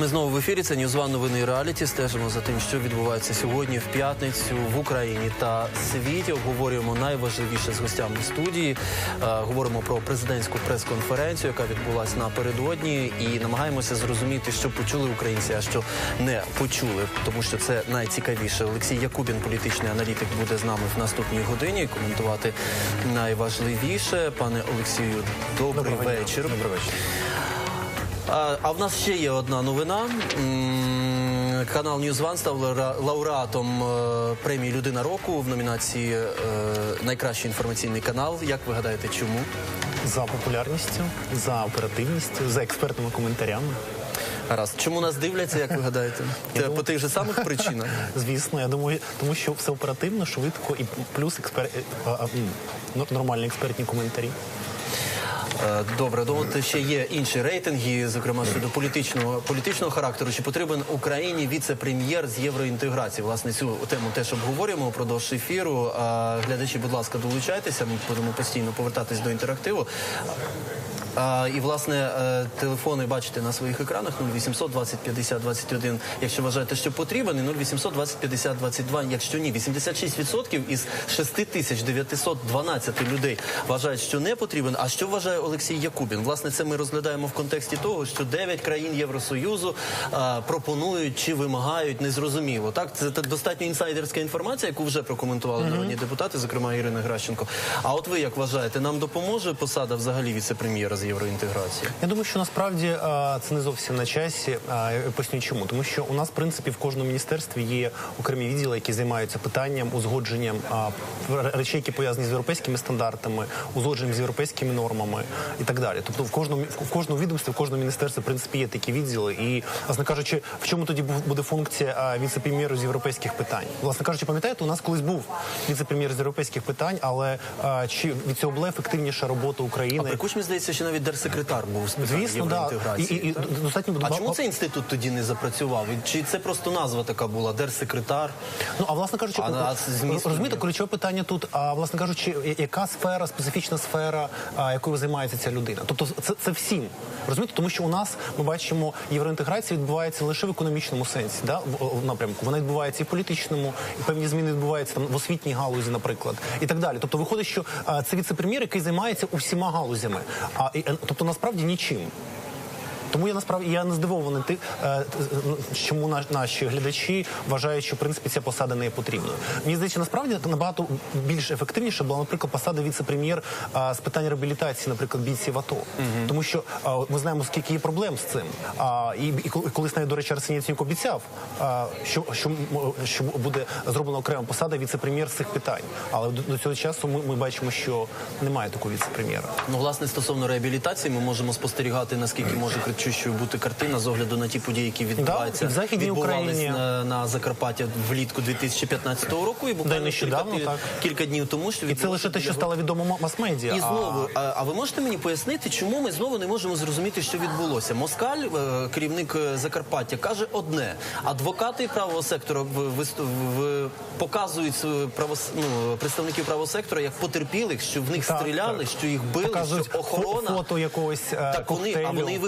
Ми знову в ефірі. Це Ньюзван новини і реаліті. Стежимо за тим, що відбувається сьогодні в п'ятницю в Україні та світі. Обговорюємо найважливіше з гостями студії. Е, говоримо про президентську прес-конференцію, яка відбулася напередодні, і намагаємося зрозуміти, що почули українці, а що не почули, тому що це найцікавіше. Олексій Якубін, політичний аналітик, буде з нами в наступній годині коментувати найважливіше. Пане Олексію, добрий вечір. Добрий вечір. А, а в нас ще є одна новина. Канал Ньюзван став лауреатом е, премії Людина року в номінації е, Найкращий інформаційний канал. Як ви гадаєте, чому? За популярністю, за оперативністю, за експертними коментарями. Гаразд, чому нас дивляться, як ви гадаєте? Це по тих же самих причинах. Звісно, я думаю, тому що все оперативно, швидко і плюс експер... е, нормальні експертні коментарі. Е, Добре, ну ще є інші рейтинги, зокрема щодо політичного політичного характеру. Чи потрібен Україні віце-прем'єр з євроінтеграції? Власне, цю тему теж обговорюємо впродовж ефіру. Глядачі, будь ласка, долучайтеся. Ми будемо постійно повертатись до інтерактиву. А, і власне е, телефони бачите на своїх екранах 0800 20 50 21, якщо вважаєте, що потрібен, і 0800 20 50 22, якщо ні. 86% із 6912 людей вважають, що не потрібен. А що вважає Олексій Якубін? Власне, це ми розглядаємо в контексті того, що 9 країн Євросоюзу а, пропонують чи вимагають незрозуміло. Так, це так достатньо інсайдерська інформація, яку вже прокоментували народні депутати, зокрема Ірина Гращенко. А от ви як вважаєте, нам допоможе посада взагалі віце-прем'єра з євроінтеграції? Я думаю, що насправді це не зовсім на часі. А, поясню чому. Тому що у нас, в принципі, в кожному міністерстві є окремі відділи, які займаються питанням, узгодженням речей, які пов'язані з європейськими стандартами, узгодженням з європейськими нормами і так далі. Тобто, в кожному в кожному відомстві, в кожному міністерстві, в принципі, є такі відділи. І, власне кажучи, в чому тоді буде функція а, віце-прем'єру з європейських питань? Власне кажучи, пам'ятаєте, у нас колись був віце-прем'єр з європейських питань, але чи від цього була ефективніша робота А України? при Кучмі, здається, що навіть держсекретар був з питань Звісно, да. І, євроінтеграції. і, і достатньо А чому цей інститут тоді не запрацював? І Чи це просто назва така була? Держсекретар? Ну а власне кажучи, А на зміст розумієте, ні. ключове питання тут. А власне кажучи, я- яка сфера, специфічна сфера, а, якою займається ця людина? Тобто, це, це всім розумієте, тому що у нас ми бачимо, євроінтеграція відбувається лише в економічному сенсі, да в, в напрямку. Вона відбувається і в політичному, і певні зміни відбуваються там в освітній галузі, наприклад, і так далі. Тобто, виходить, що а, це віце-прем'єр, який займається усіма галузями, а і, тобто насправді нічим. Тому я насправді я не здивований ти, е, чому наш- наші глядачі вважають, що в принципі ця посада не є потрібною. Мені здається, насправді набагато більш ефективніше була, наприклад, посада віце-прем'єр з питань реабілітації, наприклад, бійців АТО. Тому що а, ми знаємо, скільки є проблем з цим. А, і, і колись навіть, до речі, Арсеній Яценюк обіцяв, а, що, що, що буде зроблена окрема посада віце-прем'єр з цих питань. Але до, до цього часу ми, ми бачимо, що немає такого віце-прем'єра. Ну, власне, стосовно реабілітації, ми можемо спостерігати, наскільки може кричущою бути картина з огляду на ті події, які відбуваються і в Західній Україні. на, на Закарпаття влітку 2015 року, і буквально нещодавно, кілька, так. кілька днів тому, що І це лише те, що стало відомо ма- мас-медіа. І знову, а, а ви можете мені пояснити, чому ми знову не можемо зрозуміти, що відбулося? Москаль, е, керівник е, Закарпаття, каже одне. Адвокати правого сектора в, в, показують правос, ну, представників правого сектора як потерпілих, що в них Так, стріляли, так. що їх били, Показують що охорона. фото якогось е, Так, вони, а вони і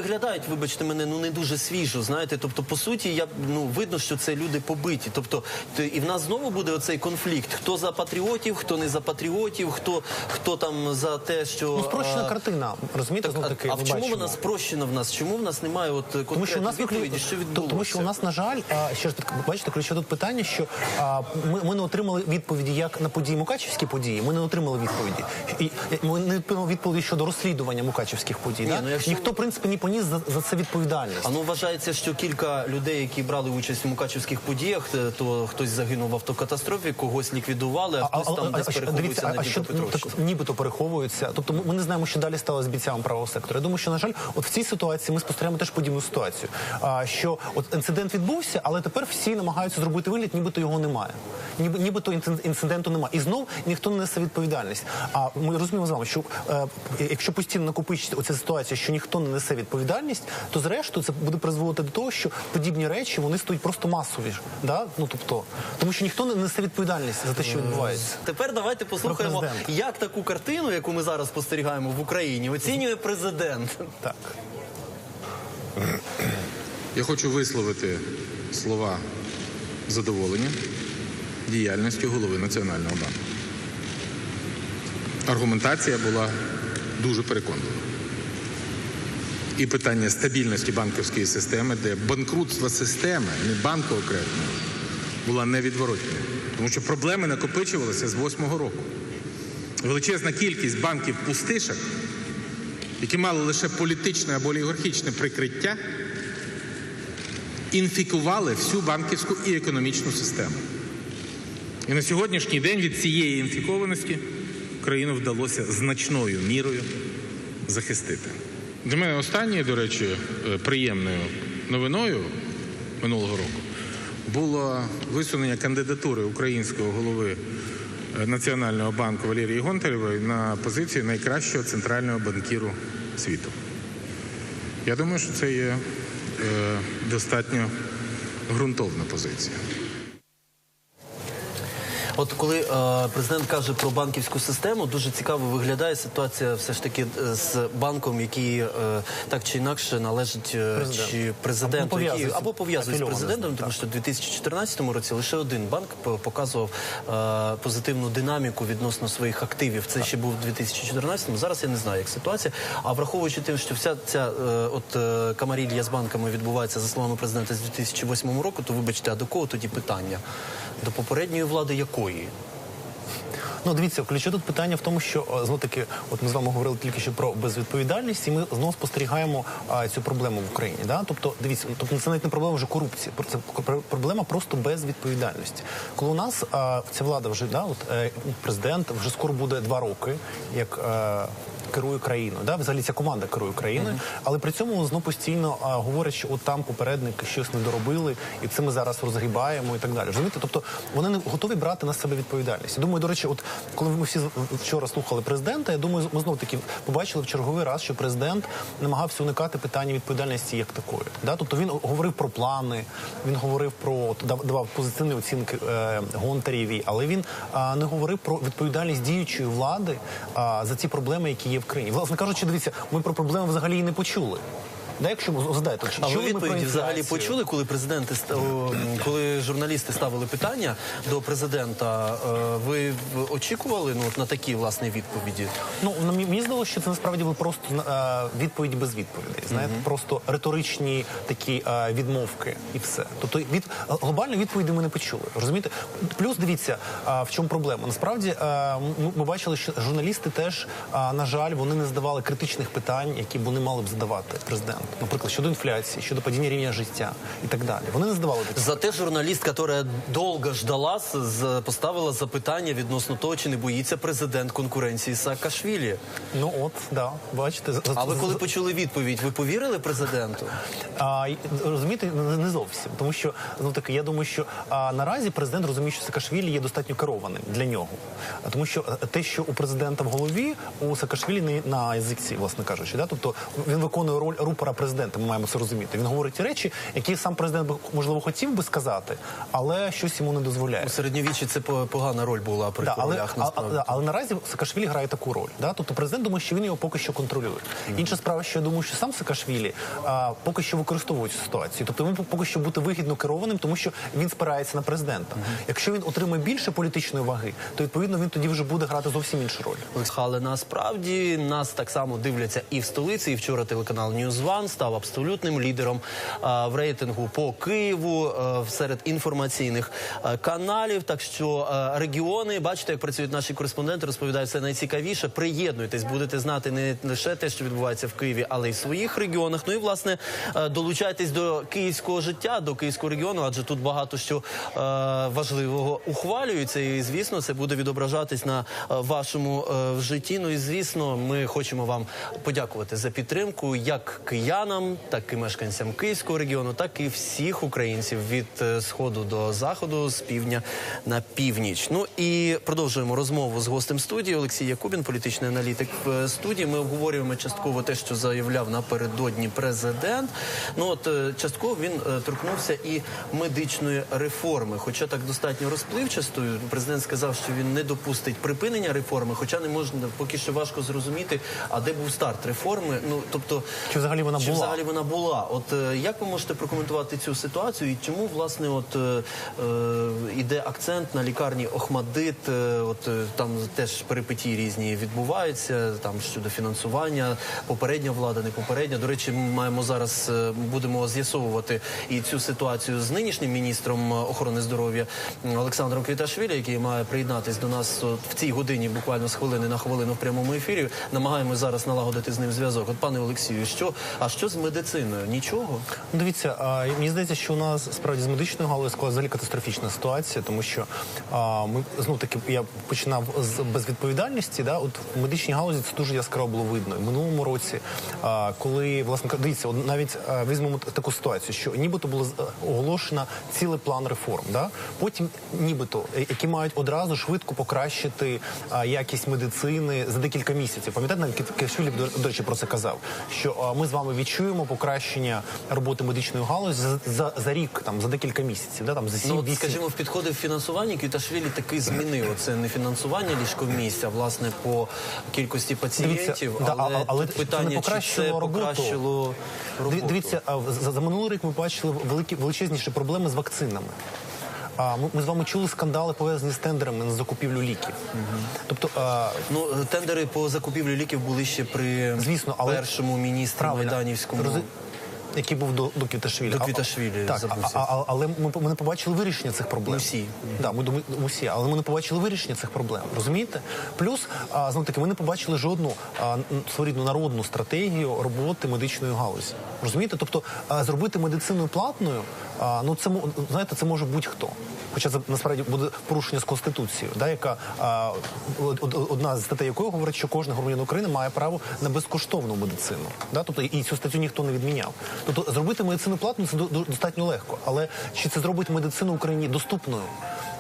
виглядають, вибачте мене, ну не дуже свіжо. Знаєте, тобто, по суті, я ну видно, що це люди побиті. Тобто, і в нас знову буде оцей конфлікт: хто за патріотів, хто не за патріотів, хто хто там за те, що Ну, спрощена а, картина, розумієте, так, а, таки, а в чому бачимо. вона спрощена в нас? Чому в нас немає от Тому що у нас відповіді, що відбулося? тому що у нас, на жаль, а, ще ж бачите, ключове тут питання, що а, ми, ми не отримали відповіді як на події Мукачівські події. Ми не отримали відповіді. І, ми не отримали відповіді щодо розслідування Мукачівських подій. Ні, да? ну, якщо- Ніхто, в принципі, не поніс за, за це відповідальність. А ну вважається, що кілька людей, які брали участь у мукачівських подіях, е, то хтось загинув в автокатастрофі, когось ліквідували, а, хтось там десь переховується на що ну, нібито переховуються. Тобто ми, не знаємо, що далі стало з бійцями правого сектора. Я думаю, що на жаль, от в цій ситуації ми спостерігаємо теж подібну ситуацію. А, що от інцидент відбувся, але тепер всі намагаються зробити вигляд, нібито його немає. Ніби нібито інцид- інциденту немає. І знов ніхто не несе відповідальність. А ми розуміємо з вами, що е, якщо постійно накопичиться оця ситуація, що ніхто не несе відповідальність, то зрештою це буде призводити до того, що подібні речі вони стають просто масові. Да? Ну тобто, тому що ніхто не несе відповідальність за те, що відбувається. Тепер давайте послухаємо, як таку картину, яку ми зараз спостерігаємо в Україні, оцінює президент. Так. Я хочу висловити слова задоволення діяльністю голови Національного банку. Аргументація була дуже переконлива. І питання стабільності банківської системи, де банкрутство системи, не банку окремого, була невідворотною. Тому що проблеми накопичувалися з восьмого року. Величезна кількість банків пустишок, які мали лише політичне або олігархічне прикриття, інфікували всю банківську і економічну систему. І на сьогоднішній день від цієї інфікованості країну вдалося значною мірою захистити. Для мене останньою, до речі, е, приємною новиною минулого року було висунення кандидатури українського голови е, Національного банку Валерії Гонтаревої на позицію найкращого центрального банкіру світу. Я думаю, що це є е, достатньо ґрунтовна позиція. От коли е, президент каже про банківську систему, дуже цікаво виглядає ситуація все ж таки е, з банком, який е, так чи інакше належить е, Президент. чи президенту, Або який пов'язується- або пов'язує з президентом, ним, тому так. що в 2014 році лише один банк п- показував е, позитивну динаміку відносно своїх активів. Це ще був 2014 Зараз я не знаю, як ситуація. А враховуючи тим, що вся ця е, от е, камарілья з банками відбувається за словами президента з 2008 року, то вибачте, а до кого тоді питання? До попередньої влади якої? Ну, дивіться, ключове тут питання в тому, що знов знову таки, от ми з вами говорили тільки що про безвідповідальність, і ми знову спостерігаємо а, цю проблему в Україні. Да? Тобто, дивіться, ну, тобто це навіть не проблема вже корупції, це пр- проблема просто безвідповідальності. Коли у нас а, ця влада вже да, от е, президент вже скоро буде два роки, як. е, Керує країною, да, взагалі ця команда керує країною, але при цьому знову постійно а, говорять, що от там попередники щось не доробили, і це ми зараз розгрібаємо і так далі. Розумієте? Тобто вони не готові брати на себе відповідальність. Я думаю, до речі, от коли ми всі вчора слухали президента, я думаю, ми знову таки побачили в черговий раз, що президент намагався уникати питання відповідальності як такої. Да? Тобто він говорив про плани, він говорив про дав- давав позитивні оцінки е, Гонтарєвій, але він а, не говорив про відповідальність діючої влади а, за ті проблеми, які є в країні. Власне кажучи, дивіться, ми про проблеми взагалі і не почули. Да, якщо ви згадаєте, чи А ви відповіді взагалі почули, коли президенти коли журналісти ставили питання до президента? е, Ви очікували ну на такі власне відповіді? Ну мені здалося, що це насправді були просто е, відповіді без відповідей. Знаєте, просто риторичні такі е, відмовки і все. Тобто від глобальної відповіді ми не почули. Розумієте? Плюс дивіться, в чому проблема. Насправді е, ми, бачили, що журналісти теж, на жаль, вони не задавали критичних питань, які вони мали б задавати президенту. Наприклад, щодо інфляції, щодо падіння рівня життя і так далі. Вони не задавали таких Зате журналіст, яка довго ждала, поставила запитання відносно того, чи не боїться президент конкуренції Саакашвілі. Ну от, да, бачите, за- А ви коли почули відповідь, ви повірили президенту? А, розумієте, не не зовсім, тому що ну таки, я думаю, що а, наразі президент розуміє, що Саакашвілі є достатньо керованим для нього. А, тому що е, те, що у президента в голові, у Саакашвілі не на язиці, власне кажучи, да? тобто він виконує роль рупора президента. Ми маємо це розуміти. Він говорить ті речі, які сам президент би можливо хотів би сказати, але щось йому не дозволяє. У середньовіччі це по- погана роль була при Да, але, королях насправді. а- але наразі Саакашвілі грає таку роль. Да? Тобто президент думає, що він його поки що контролює. Інша справа, що я думаю, що сам Саакашвілі а, поки що використовує цю ситуацію. Тобто він поки що бути вигідно керованим, тому що він спирається на президента. Якщо він отримає більше політичної ваги, то відповідно він тоді вже буде грати зовсім іншу роль. Але насправді нас так само дивляться і в столиці. І вчора телеканал News One став абсолютним лідером в рейтингу по Києву серед інформаційних каналів. Так що регіони, бачите, як працюють наші кореспонденти, розповідають все найцікавіше. Приєднуйтесь, будете знати не лише те, що відбувається в Києві, але й в своїх регіонах. Ну і власне долучайтесь до київського життя, до київського регіону, адже тут багато що важливого ухвалюється. І звісно, це буде відображатись на вашому е, в житті. Ну і звісно, ми хочемо вам подякувати за підтримку як киянам, так і мешканцям київського регіону, так і всіх українців від е, сходу до заходу, з півдня на північ. Ну і продовжуємо розмову з гостем студії Олексій Якубін, політичний аналітик в студії. Ми обговорюємо частково те, що заявляв напередодні президент. Ну от е, частково він е, торкнувся і медичної реформи, хоча так достатньо розпливчастою. Президент сказав, що він не допустить припинення реформи, хоча не можна поки що важко зрозуміти, а де був старт реформи. Ну тобто, Чи взагалі вона чи була. взагалі вона була? От е, як ви можете прокоментувати цю ситуацію і чому власне от е, е, іде акцент на лікарні Охмадит? Е, от е, там теж перипетії різні відбуваються там щодо фінансування, попередня влада, не попередня. До речі, ми маємо зараз е, будемо з'ясовувати і цю ситуацію з нинішнім міністром охорони здоров'я Олександром Квіташвілі, який має приєднатись до нас от, в цій годині, буквально з хвилини на хвилину в прямому ефірі. Намагаємось зараз налагодити з ним зв'язок. От пане Олексію, що а що з медициною? Нічого. Дивіться, а, мені здається, що у нас справді з медичною склалася взагалі катастрофічна ситуація, тому що а, ми знов таки я починав з безвідповідальності. Да, от в медичній галузі це дуже яскраво було видно. В минулому році, а, коли власне дивіться, от навіть а, візьмемо таку ситуацію, що нібито було оголошено цілий план реформ. Да? Потім, нібито, е, які мають одразу швидко покращити а, якість медицини за декілька місяців. Пам'ятаєте, навіть Кишвілі, до, до речі, про це казав, що а, ми з вами відчуємо покращення роботи медичної галузі за, за, за рік, там за декілька місяців, да, там за Ну, от, 7-8 скажімо, в підходи в фінансуванні Квіташвілі таки змінив. Це не фінансування ліжковмісць, а власне по кількості пацієнтів. Дивіться, але, але тут це не питання, чи це роботу. покращило роботу. Дивіться, за, за минулий рік ми бачили великі величезніші проблеми з вакцинами. Ми, ми з вами чули скандали пов'язані з тендерами на закупівлю ліків. Тобто, а, Ну, тендери по закупівлю ліків були ще при Звісно, але- першому міністрі Майданівському. рози- який був до, до Квіташвілі. До А- Квіташвілі, так, а, а, але ми, ми не побачили вирішення цих проблем. Усі. Да, ми, усі, але ми не побачили вирішення цих проблем. Розумієте? Плюс, а, знов таки, ми не побачили жодну а, своєрідну народну стратегію роботи медичної галузі. Розумієте? Тобто а, зробити медицину платною, а, ну це знаєте, це може будь-хто. Хоча це насправді буде порушення з конституцією, да, яка а, од- од- одна з статей якої говорить, що кожен громадянин України має право на безкоштовну медицину. Да? Тобто і цю статтю ніхто не відміняв. Тобто зробити медицину платною це до- до- достатньо легко. Але чи це зробить медицину Україні доступною?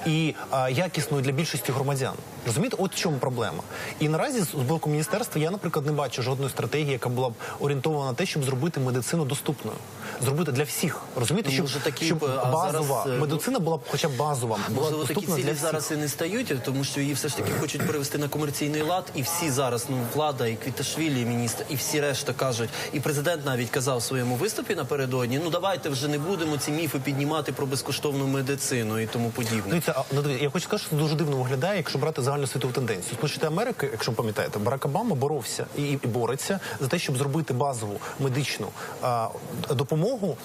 І а, якісною для більшості громадян. Розумієте, от в чому проблема. І наразі з боку міністерства я, наприклад, не бачу жодної стратегії, яка була б орієнтована на те, щоб зробити медицину доступною, зробити для всіх. Розумієте, Ну, щоб, може, такі щоб а базова зараз, е, медицина була б хоча б базова, була Можливо, такі цілі для всіх. зараз і не стають, тому що її все ж таки хочуть перевести на комерційний лад, і всі зараз, ну влада, і Квіташвілі, і міністр, і всі решта кажуть, і президент навіть казав в своєму виступі напередодні: ну давайте вже не будемо ці міфи піднімати про безкоштовну медицину і тому подібне. Дивіться, ну, я хочу сказати, що це дуже дивно виглядає, якщо брати загальну світову тенденцію. Сполучені Америки, якщо пам'ятаєте, Барак Обама боровся і, і бореться за те, щоб зробити базову медичну а, допомогу.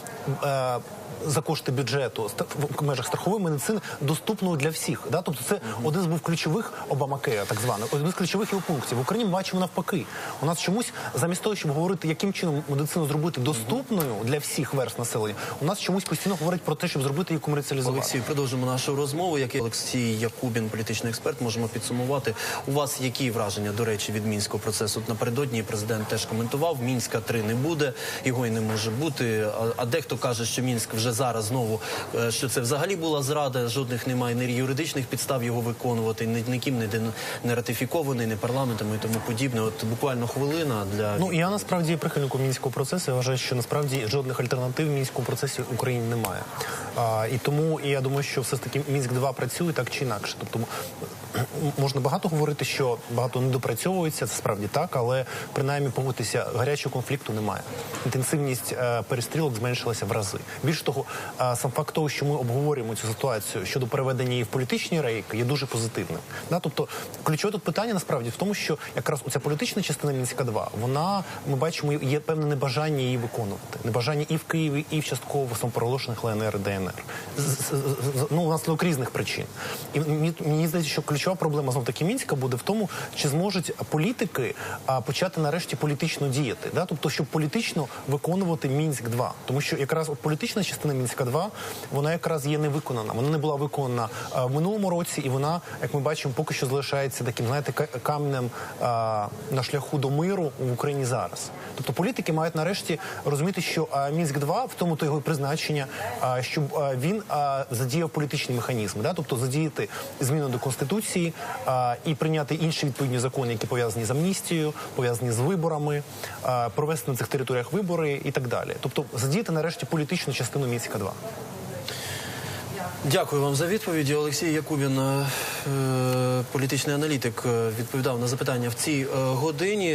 А, за кошти бюджету в межах страхової медицини доступною для всіх. Да? Тобто це один з був ключових Обамакея, так званий, один з ключових його пунктів. В Україні ми бачимо навпаки. У нас чомусь замість того, щоб говорити, яким чином медицину зробити доступною для всіх верст населення, у нас чомусь постійно говорять про те, щоб зробити її комерціалізувати. Олексій, продовжимо нашу розмову. Як і Олексій Якубін, політичний експерт, можемо підсумувати. У вас які враження, до речі, від мінського процесу? Напередодні президент теж коментував: мінська 3 не буде, його й не може бути. А, а дехто каже, що мінськ вже зараз знову е, що це взагалі була зрада. Жодних немає ні юридичних підстав його виконувати, ні ніким не, не ратифікований, не парламентом і тому подібне. От буквально хвилина для Ну я насправді прихильнику мінського процесу. Я вважаю, що насправді жодних альтернатив мінському процесі в Україні немає. І тому і я думаю, що все ж таки мінськ 2 працює так чи інакше. Тобто можна багато говорити, що багато не допрацьовується, це справді так, але принаймні погодитися, гарячого конфлікту немає. Інтенсивність е, перестрілок зменшилася в рази. Більш того, е, сам факт того, що ми обговорюємо цю ситуацію щодо переведення її в політичні рейки, є дуже позитивним. Да? Тобто ключове тут питання насправді в тому, що якраз оця політична частина мінська 2 вона ми бачимо є певне небажання її виконувати, небажання і в Києві, і в частково самопроголошених ЛНР ДНР. З- Ну внаслідок різних причин. І мені, здається, що ключова проблема знов таки мінська буде в тому, чи зможуть політики почати нарешті політично діяти, да? тобто, щоб політично виконувати мінськ 2 тому що якраз от політична частина мінська 2 вона якраз є не виконана. Вона не була виконана в минулому році, і вона, як ми бачимо, поки що залишається таким, знаєте, ка- камнем а, на шляху до миру в Україні зараз. Тобто політики мають нарешті розуміти, що мінськ 2 в тому то його призначення, щоб він задіяв політичні механізми, да? тобто задіяти зміну до конституції а, і прийняти інші відповідні закони, які пов'язані з амністією, пов'язані з виборами, провести на цих територіях вибори і так далі. Тобто задіяти нарешті політичну частину мінська 2 Дякую вам за відповіді. Олексій Якубін, е, е, політичний аналітик, е, відповідав на запитання в цій е, годині.